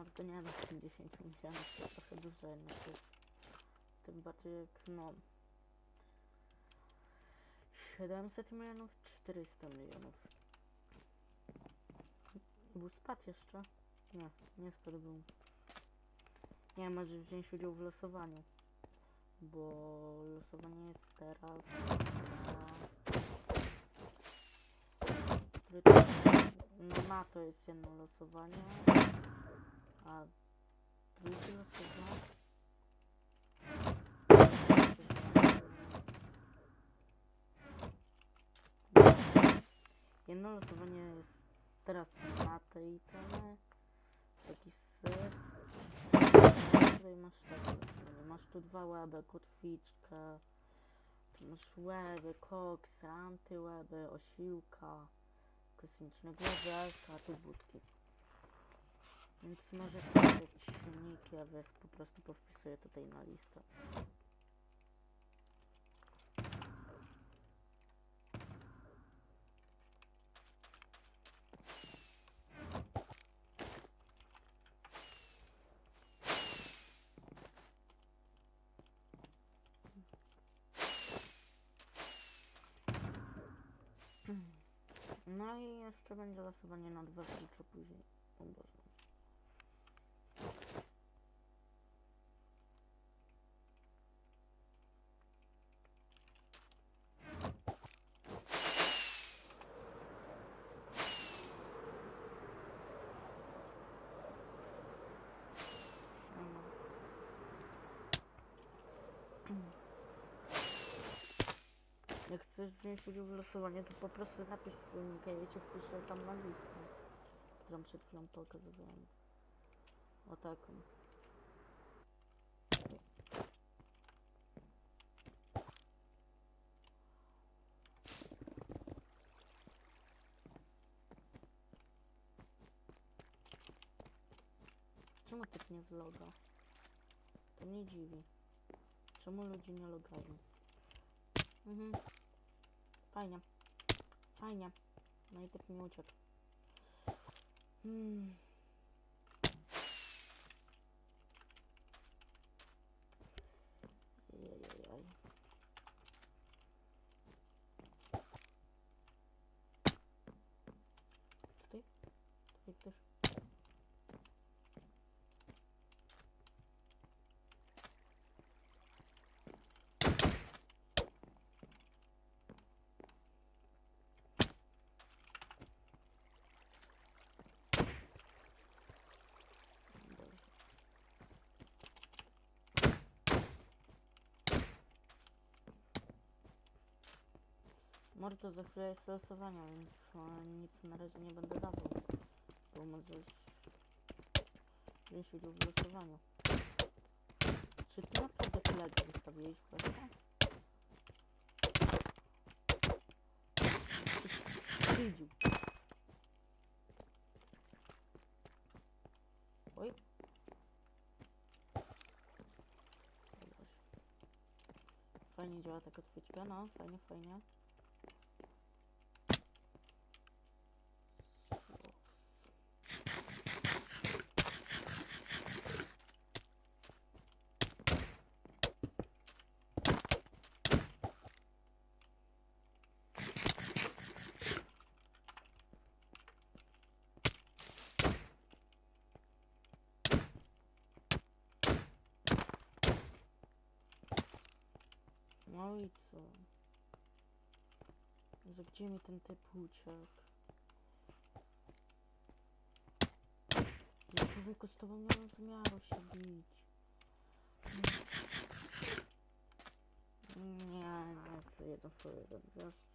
Nie, mordo nie da 50 milionów, to trochę dużo jednak jest. Tym bardziej jak, no... 700 milionów, 400 milionów. Był spadł jeszcze? Nie, nie spadł był. Nie, możesz wziąć udział w losowaniu. Bo losowanie jest teraz na... To... No na to jest jedno losowanie. A drugie losowanie? Jedno losowanie jest teraz na tej temie. Taki syf. Tutaj masz takie. Masz tu dwa łeby, kotwiczkę. Tu masz łeby, koksy, antyłeby, osiłka, kosmicznego łezerka, tu budki. Więc może patrzeć silniki, a więc po prostu powpisuję tutaj na listę. No i jeszcze będzie losowanie na dwa klucze później. O Boże. Jak chcesz wziąć udział w losowaniu, to po prostu napisz a ja cię wpiszę tam na listę, którą przed chwilą pokazywałem. O taką. Czemu tak nie zloga? To mnie dziwi. Czemu ludzie nie logają? Mhm. Fajnie. Fajnie. No i tak mi uciekł. Hmm. Mordo, za chwilę jest losowania, więc e, nic na razie nie będę dawał. Bo możesz wziąć udział w losowaniu. Czy ty naprawdę flag wystawiłeś kwestię? Wstydził. Oj. Fajnie działa ta kotwiczka, no, fajnie, fajnie. No i co? Że gdzie mi ten typ uciekł? Ja człowieku z tobą nie mam zamiaru się bić. Nie, nie chcę jeden for jeden, wiesz?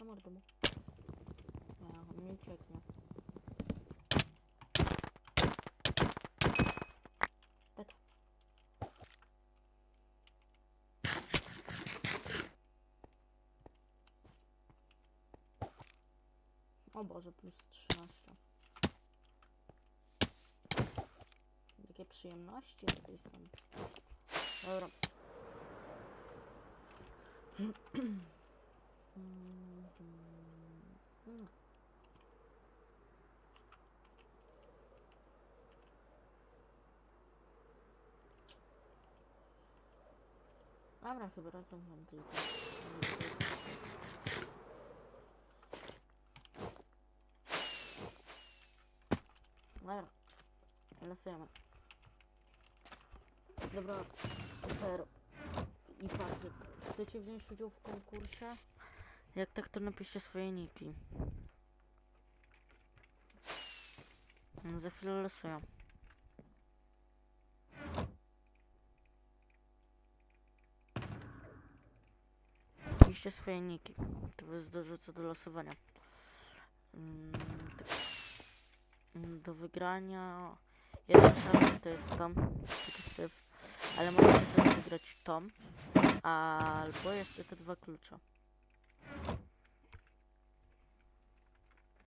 Na mordę mu. Nie, on nie ucieknie. Tak. O Boże, plus 13. Jakie przyjemności tutaj są. Dobra. Dobra, chyba razem mam tylko. Dobra, losujemy. Dobra, super. I patrzcie, chcecie wziąć udział w konkursie? Jak tak, to napiszcie swoje niki. No, Za chwilę losuję. Piszcie swoje niki. To was dorzucę do losowania. Mm, Do wygrania jeden szarp to jest Tom, taki syf, ale możecie też wygrać Tom, albo jeszcze te dwa klucze.